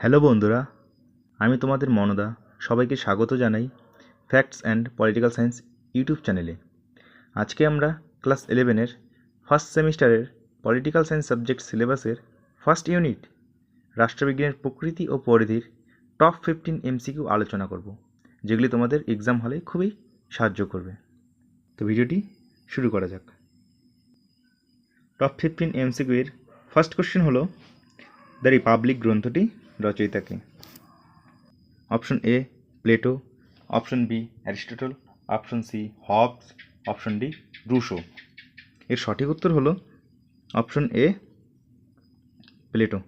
Hello বন্ধুরা, আমি তোমাদের মনদা, সবাইকে স্বাগত জানাই facts and political science YouTube চ্যানেলে আজকে আমরা ক্লাস ইলেভেনের ফার্স্ট সেমিস্টারের পলিটিক্যাল সায়েন্স সাবজেক্ট সিলেবাসের ফার্স্ট ইউনিট রাষ্ট্রবিজ্ঞানের প্রকৃতি ও পরিধির টপ ফিফটিন এমসিকিউ আলোচনা করব, যেগুলি তোমাদের এক্সাম হলে খুবই সাহায্য করবে। তো ভিডিওটি শুরু করা যাক। টপ ফিফটিন এমসিকিউ এর ফার্স্ট কোশ্চেন হলো দ্য রিপাবলিক গ্রন্থটি রচয়িতাকে। Option A, Plato. Option B, Aristotle. Option C, Hobbes. Option D, Rousseau. এর সঠিক উত্তর হলো অপশন এ, প্লেটো।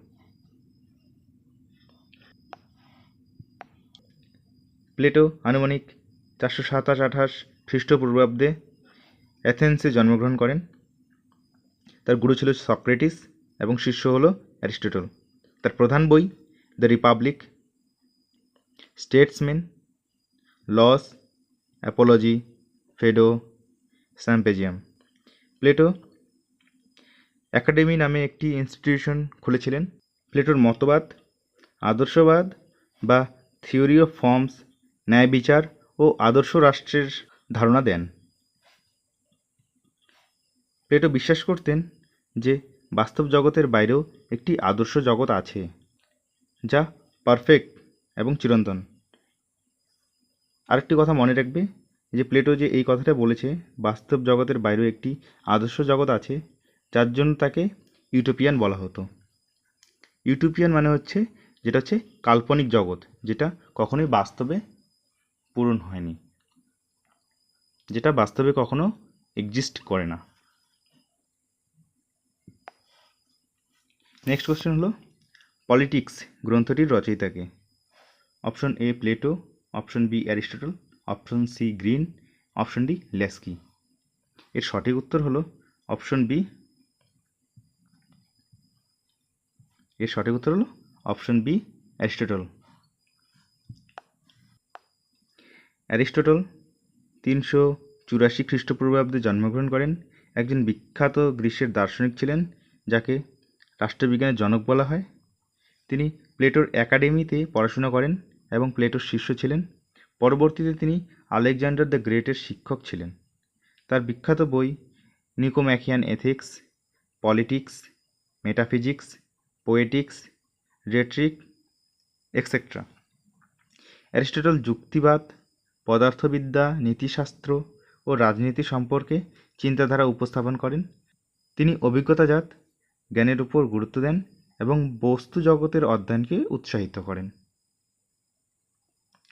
প্লেটো আনুমানিক চারশো সাতাশ আঠাশ খ্রিস্টপূর্বাব্দে অ্যাথেন্সে জন্মগ্রহণ করেন। তার গুরু ছিল সক্রেটিস এবং শিষ্য হলো অ্যারিস্টটল। তার প্রধান বই the Republic, Statesman, Laws, Apology, Phaedo, Symposium. Plato Academy নামে একটি ইনস্টিটিউশন খুলেছিলেন। প্লেটোর মতবাদ, আদর্শবাদ বা থিওরি অফ ফর্মস, ন্যায় বিচার ও আদর্শ রাষ্ট্রের ধারণা দেন। প্লেটো বিশ্বাস করতেন যে বাস্তব জগতের বাইরেও একটি আদর্শ জগৎ আছে। যা পারফেক্ট এবং চিরন্তন। আরেকটি কথা মনে রাখবে যে প্লেটো যে এই কথাটা বলেছে, বাস্তব জগতের বাইরেও একটি আদর্শ জগৎ আছে, যার জন্য তাকে ইউটোপিয়ান বলা হতো। ইউটোপিয়ান মানে হচ্ছে, যেটা হচ্ছে কাল্পনিক জগৎ, যেটা কখনোই বাস্তবে পূরণ হয়নি, যেটা বাস্তবে কখনো এক্সিস্ট করে না। নেক্সট কোশ্চেন হলো পলিটিক্স গ্রন্থটির রচয়িতাকে। Option A Plato, option B Aristotle, option C Green, option D Laski. এর সঠিক উত্তর হলো অপশন বি। এর সঠিক উত্তর হলো অপশন বি অ্যারিস্টটল। অ্যারিস্টটল তিনশো চুরাশি খ্রিস্টপূর্বাব্দে জন্মগ্রহণ করেন। একজন বিখ্যাত গ্রীষ্মের দার্শনিক ছিলেন, যাকে রাষ্ট্রবিজ্ঞানের জনক বলা হয়। তিনি প্লেটোর একাডেমিতে পড়াশোনা করেন এবং প্লেটোর শিষ্য ছিলেন। পরবর্তীতে তিনি আলেকজান্ডার দ্য গ্রেটের শিক্ষক ছিলেন। তার বিখ্যাত বই Nicomachean Ethics, Politics, Metaphysics, Poetics, Rhetoric etcetera Aristotle যুক্তিবাদ, পদার্থবিদ্যা, নীতিশাস্ত্র ও রাজনীতি সম্পর্কে চিন্তাধারা উপস্থাপন করেন। তিনি অভিজ্ঞতাজাত, জ্ঞানের উপর গুরুত্ব দেন এবং বস্তু জগতের অধ্যয়নকে উৎসাহিত করেন।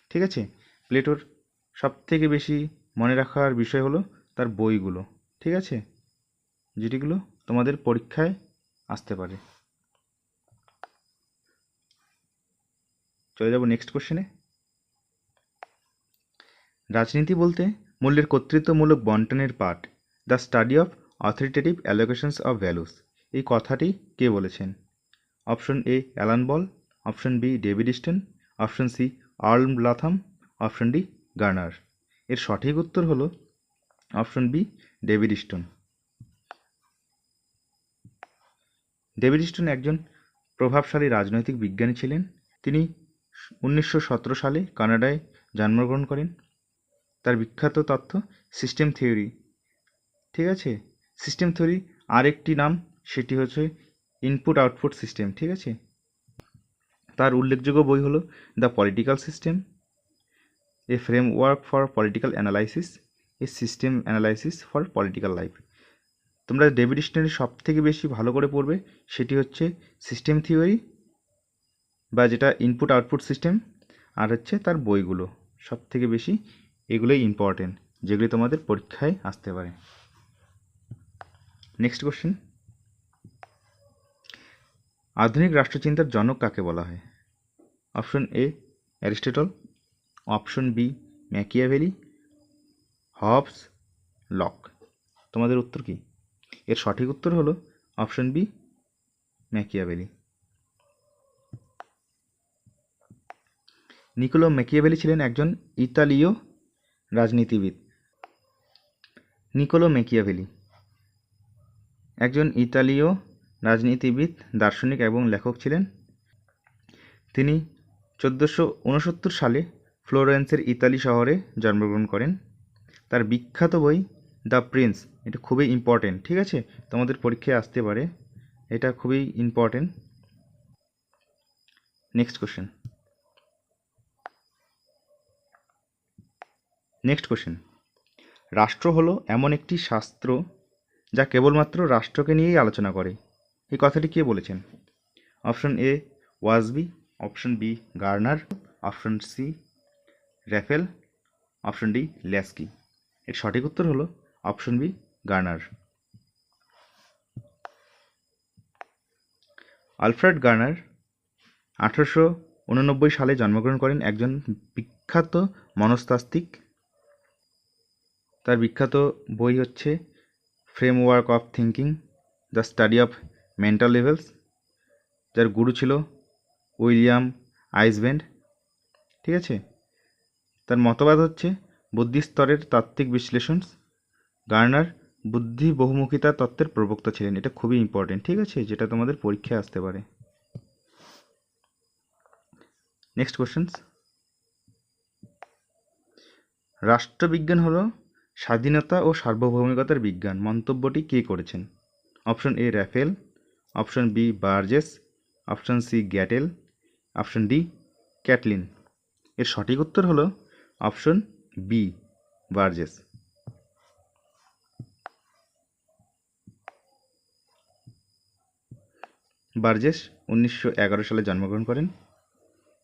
ঠিক আছে? প্লেটোর সব থেকে বেশি মনে রাখার বিষয় হলো তার বইগুলো। ঠিক আছে? যেটিগুলো তোমাদের পরীক্ষায় আসতে পারে। চলে যাব নেক্সট কোশ্চেনে রাজনীতি বলতে মূল্যের কর্তৃত্বমূলক বন্টনের পাঠ, the study of authoritative allocations of values এই কথাটি কে বলেছেন? Option A Alan Ball, option B David Easton option C Earl Latham, option D Garner. এর সঠিক উত্তর হলো option B David Easton David Easton একজন প্রভাবশালী রাজনৈতিক বিজ্ঞানী ছিলেন। তিনি উনিশশো সতেরো সালে কানাডায় জন্মগ্রহণ করেন। তার বিখ্যাত তত্ত্ব সিস্টেম থিওরি। ঠিক আছে? সিস্টেম থিওরি আরেকটি নাম, সেটি হচ্ছে ইনপুট আউটপুট সিস্টেম ঠিক আছে? তার উল্লেখযোগ্য বই হলো the political system a framework for political analysis a system analysis for political life তোমরা ডেভিড স্টেনের সব থেকে বেশি ভালো করে পড়বে, সেটি হচ্ছে সিস্টেম থিওরি বা যেটা ইনপুট আউটপুট সিস্টেম আর হচ্ছে তার বইগুলো। সব থেকে বেশি এগুলোই ইম্পর্টেন্ট যেগুলি তোমাদের পরীক্ষায় আসতে পারে। নেক্সট কোশ্চেন আধুনিক রাষ্ট্রচিন্তার জনক কাকে বলা হয়? Option A, Aristotle, option B, Machiavelli, Hobbes, Locke. তোমাদের উত্তর কি? এর সঠিক উত্তর হলো option B, Machiavelli. Niccolo Machiavelli ছিলেন একজন ইতালীয় রাজনীতিবিদ। নিকোলো ম্যাকিয়াভেলি, একজন ইতালীয় রাজনীতিবিদ, দার্শনিক এবং লেখক ছিলেন। তিনি চোদ্দোশো উনসত্তর সালে ফ্লোরেন্সের ইতালি শহরে জন্মগ্রহণ করেন। তার বিখ্যাত বই দ্য প্রিন্স, এটা খুবই ইম্পর্টেন্ট ঠিক আছে? তোমাদের পরীক্ষায় আসতে পারে, এটা খুবই important next question next question রাষ্ট্র হলো এমন একটি শাস্ত্র যা কেবলমাত্র রাষ্ট্রকে নিয়েই আলোচনা করে। এই কথাটি কে বলেছেন? Option A Willoughby option B Garner, option C Raphael, option D Laski. এর সঠিক উত্তর হলো option B Garner. Alfred Garner আঠারোশো উননব্বই সালে জন্মগ্রহণ করেন একজন বিখ্যাত মনস্তাত্ত্বিক। তার বিখ্যাত বই হচ্ছে framework of thinking the study of mental levels যার গুরু ছিল উইলিয়াম আইসব্যান্ড ঠিক আছে? তার মতবাদ হচ্ছে, বুদ্ধি স্তরের তাত্ত্বিক বিশ্লেষণ, গার্নার বুদ্ধি বহুমুখিতা তত্ত্বের প্রবক্তা ছিলেন। এটা খুবই ইম্পর্টেন্ট ঠিক আছে? যেটা তোমাদের পরীক্ষায় আসতে পারে। নেক্সট কোশ্চেন্স রাষ্ট্রবিজ্ঞান হলো স্বাধীনতা ও সার্বভৌমিকতার বিজ্ঞান। মন্তব্যটি কে করেছেন? Option A Raphael option B Burgess, option C Gettell, option D Catlin. এর সঠিক উত্তর হলো অপশন বি বার্জেস। বার্জেস উনিশশো এগারো সালে জন্মগ্রহণ করেন,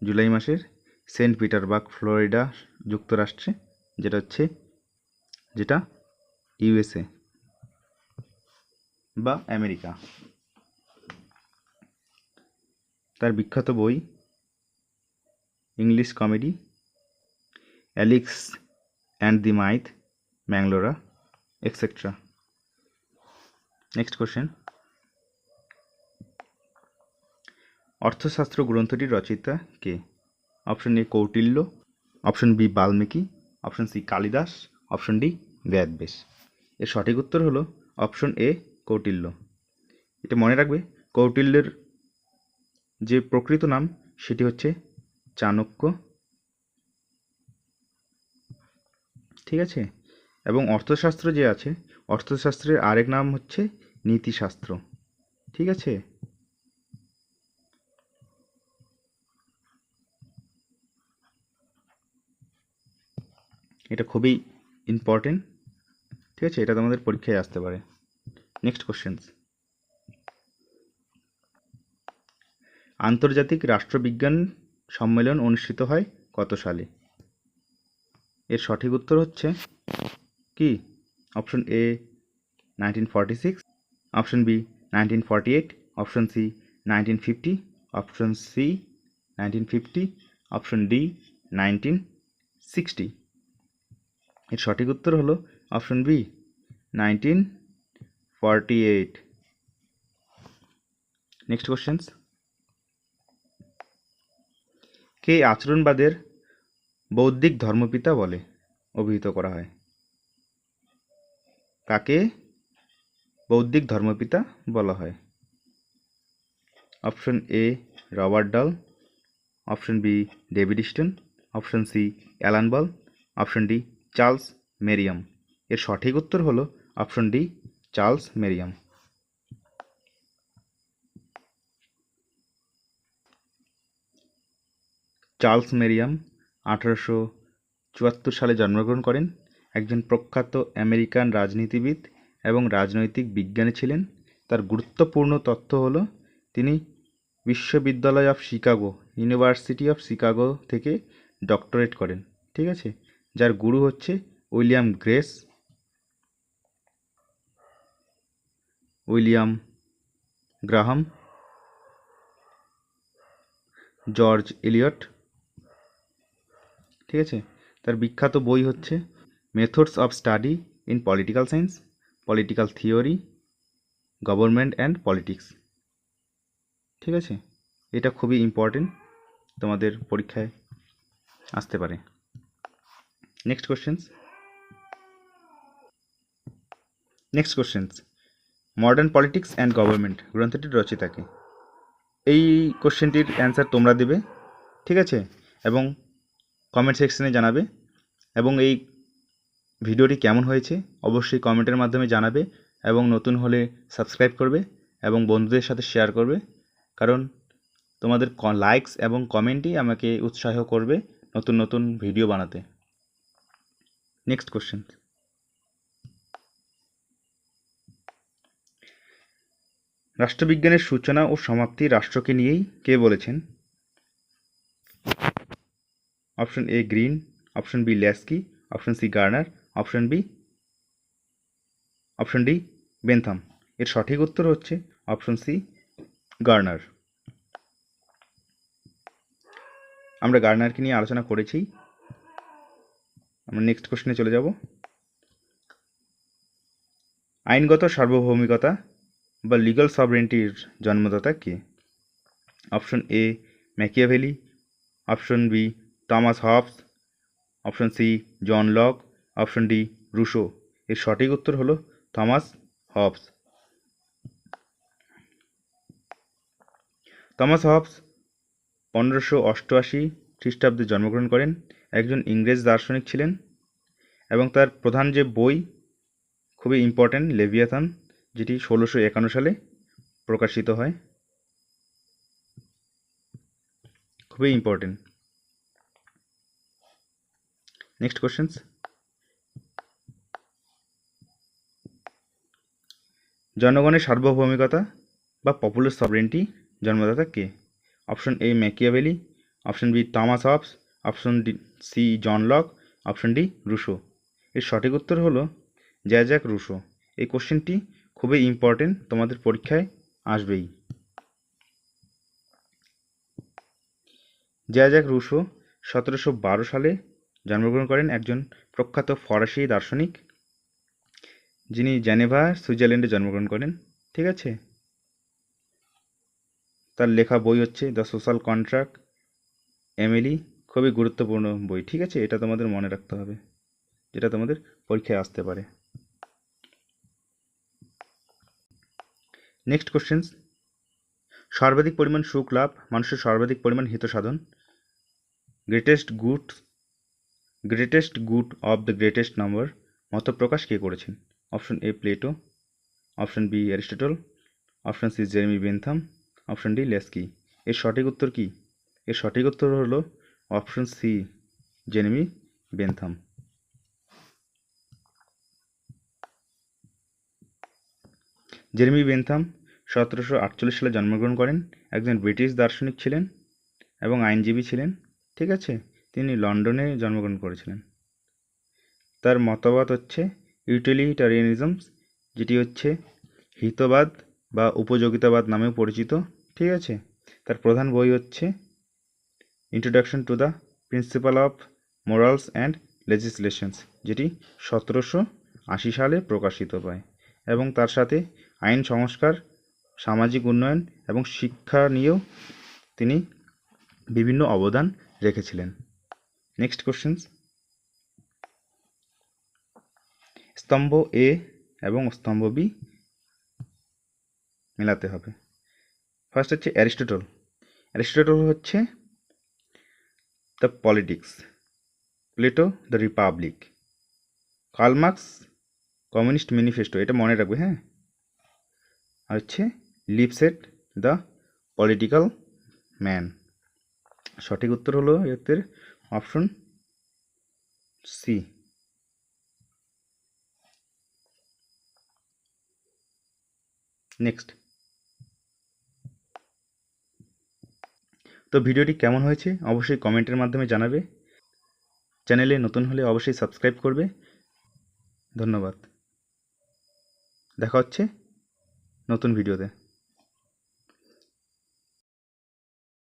জুলাই মাসের সেন্ট পিটারবার্গ, ফ্লোরিডা যুক্তরাষ্ট্রে, যেটা হচ্ছে, যেটা ইউএসএ বা আমেরিকা। তার বিখ্যাত বই, English comedy, Alix and the myth, ম্যাংলোরা etcetera next question অর্থশাস্ত্র গ্রন্থটির রচয়িতা কে? Option A Kautilya option B Valmiki option C Kalidas option D ব্যাদবেশ এর সঠিক উত্তর হলো অপশন এ কৌটিল্য। এটা মনে রাখবে, কৌটিল্যের যে প্রকৃত নাম, সেটি হচ্ছে চাণক্য। ঠিক আছে? এবং অর্থশাস্ত্র যে আছে, অর্থশাস্ত্রের আরেক নাম হচ্ছে নীতিশাস্ত্র। ঠিক আছে? এটা খুবই ইম্পর্টেন্ট ঠিক আছে? এটা তোমাদের পরীক্ষায় আসতে পারে। নেক্সট কোশ্চেন্স আন্তর্জাতিক রাষ্ট্রবিজ্ঞান সম্মেলন অনুষ্ঠিত হয় কত সালে? এর সঠিক উত্তর হচ্ছে কি? Option A nineteen forty six option B nineteen forty eight option C nineteen fifty option C nineteen fifty option D nineteen sixty এর সঠিক উত্তর হলো option B nineteen forty eight next questions কে আচরণবাদের বৌদ্ধিক ধর্মপিতা বলে অভিহিত করা হয়? কাকে বৌদ্ধিক ধর্মপিতা বলা হয়? Option A, Robert Dahl. Option B, David Easton option C, Alan Ball. Option D, Charles Merriam. এর সঠিক উত্তর হলো option D, Charles Merriam. Charles Merriam আঠারোশো চুয়াত্তর সালে জন্মগ্রহণ করেন। একজন প্রখ্যাত আমেরিকান রাজনীতিবিদ এবং রাজনৈতিক বিজ্ঞানী ছিলেন। তার গুরুত্বপূর্ণ তথ্য হলো, তিনি বিশ্ববিদ্যালয় of Chicago, University of Chicago থেকে ডক্টরেট করেন, ঠিক আছে? যার গুরু হচ্ছে William Grace. William Graham. George Eliot. ঠিক আছে? তার বিখ্যাত বই হচ্ছে methods of study in political science political theory government and politics ঠিক আছে? এটা খুবই ইম্পর্টেন্ট তোমাদের পরীক্ষায় আসতে পারে। Next questions next questions modern politics and government গ্রন্থটির রচিতাকে। এই কোশ্চেনটির অ্যান্সার তোমরা দেবে, ঠিক আছে? এবং কমেন্ট সেকশনে জানাবে এবং এই ভিডিওটি কেমন হয়েছে অবশ্যই কমেন্টের মাধ্যমে জানাবে এবং নতুন হলে সাবস্ক্রাইব করবে এবং বন্ধুদের সাথে শেয়ার করবে। কারণ তোমাদের লাইকস এবং কমেন্টই আমাকে উৎসাহ করবে নতুন নতুন ভিডিও বানাতে। নেক্সট কোশ্চেন রাষ্ট্রবিজ্ঞানের সূচনা ও সমাপ্তি রাষ্ট্রকে নিয়েই কে বলেছেন? Option A Green, option B Laski, option C Garner, option B, option D Bentham. এর সঠিক উত্তর হচ্ছে অপশন সি গার্নার। আমরা গার্নারকে নিয়ে আলোচনা করেছি। আমরা নেক্সট কোশ্চেনে চলে যাব। আইনগত সার্বভৌমিকতা বা লিগাল সবরেন্টির জন্মদাতা কে? Option A Machiavelli, option B Thomas Hobbes option C John Locke option D Rousseau এর সঠিক উত্তর হলো থমাস হবস থমাস হবস পনেরোশো অষ্টআশি খ্রিস্টাব্দে জন্মগ্রহণ করেন। একজন ইংরেজ দার্শনিক ছিলেন এবং তার প্রধান যে বই খুবই ইম্পর্ট্যান্ট লেভিয়াথান যেটি ষোলোশো একান্ন সালে প্রকাশিত হয়। খুবই ইম্পর্টেন্ট নেক্সট কোশ্চেন্স জনগণের সার্বভৌমিকতা বা পপুলার সবরেন্টি জন্মদাতা কে? Option A Machiavelli option B Thomas Hobbes option D C John Locke option D Rousseau এর সঠিক উত্তর হলো জ্যাজাক রুশো। এই কোশ্চেনটি খুবই ইম্পর্টেন্ট তোমাদের পরীক্ষায় আসবেই। জ্যাজাক রুশো সতেরোশো বারো সালে জন্মগ্রহণ করেন একজন প্রখ্যাত ফরাসি দার্শনিক, যিনি জেনেভা, সুইজারল্যান্ডে জন্মগ্রহণ করেন, ঠিক আছে? তার লেখা বই হচ্ছে দ্য সোশ্যাল কন্ট্রাক্ট, এমিলি, খুবই গুরুত্বপূর্ণ বই, ঠিক আছে? এটা তোমাদের মনে রাখতে হবে, যেটা তোমাদের পরীক্ষায় আসতে পারে। নেক্সট কোশ্চেন্স সর্বাধিক পরিমাণ সুখ লাভ, মানুষের সর্বাধিক পরিমাণ হিত সাধন greatest good greatest good of the greatest number মত প্রকাশ কে করেছেন? Option A Plato option B Aristotle option C Jeremy Bentham option D Laski এর সঠিক উত্তর কি? এর সঠিক উত্তর হলো option C Jeremy Bentham Jeremy Bentham সতেরোশো আটচল্লিশ সালে জন্মগ্রহণ করেন। একজন ব্রিটিশ দার্শনিক ছিলেন এবং আইনজীবী ছিলেন। ঠিক আছে? তিনি লন্ডনে জন্মগ্রহণ করেছিলেন। তার মতবাদ হচ্ছে ইউটিলিটারিয়ানিজমস যেটি হচ্ছে হিতবাদ বা উপযোগিতাবাদ নামেও পরিচিত, ঠিক আছে? তার প্রধান বই হচ্ছে, introduction to the principle of morals and legislations যেটি সতেরোশো আশি সালে প্রকাশিত পায় এবং তার সাথে আইন, সংস্কার, সামাজিক উন্নয়ন এবং শিক্ষা নিয়েও তিনি বিভিন্ন অবদান রেখেছিলেন। নেক্সট কোশ্চেন্স স্তম্ভ এ এবং স্তম্ভ বি মেলাতে হবে। ফার্স্ট হচ্ছে অ্যারিস্টটল অ্যারিস্টটল হচ্ছে the Politics Plato the Republic Karl Marx Communist Manifesto এটা মনে রাখবে হ্যাঁ? আর হচ্ছে লিপসেট দ্য পলিটিক্যাল ম্যান সঠিক উত্তর হলো এর অপশন সি। নেক্সট। তো ভিডিওটি কেমন হয়েছে অবশ্যই কমেন্টের মাধ্যমে জানাবে। চ্যানেলে নতুন হলে অবশ্যই সাবস্ক্রাইব করবে। ধন্যবাদ। দেখা হচ্ছে নতুন ভিডিওতে।